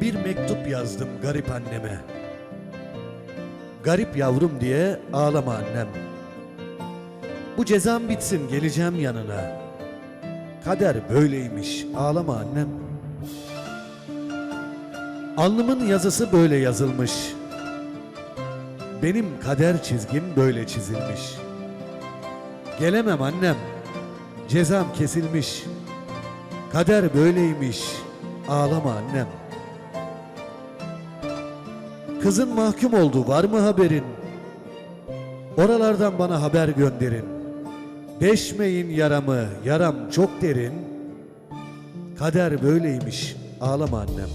Bir mektup yazdım garip anneme. Garip yavrum diye ağlama annem. Bu cezam bitsin geleceğim yanına. Kader böyleymiş ağlama annem. Alnımın yazısı böyle yazılmış. Benim kader çizgim böyle çizilmiş. Gelemem annem. Cezam kesilmiş. Kader böyleymiş. Ağlama annem. Kızın mahkum oldu var mı haberin? Oralardan bana haber gönderin. Deşmeyin yaramı, yaram çok derin. Kader böyleymiş, ağlama annem.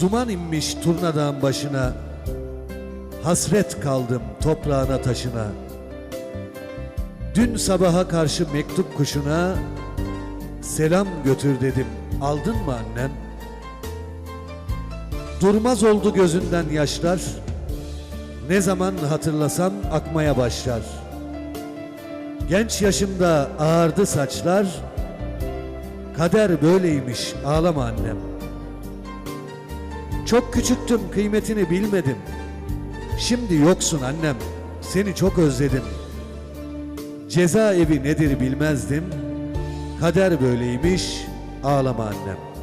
Duman inmiş turnadağın başına. Hasret kaldım toprağına taşına. Dün sabaha karşı mektup kuşuna selam götür dedim. Aldın mı annem? Durmaz oldu gözünden yaşlar. Ne zaman hatırlasam akmaya başlar. Genç yaşımda ağardı saçlar. Kader böyleymiş ağlama annem. Çok küçüktüm kıymetini bilmedim. Şimdi yoksun annem. Seni çok özledim. Cezaevi nedir bilmezdim. Kader böyleymiş ağlama annem.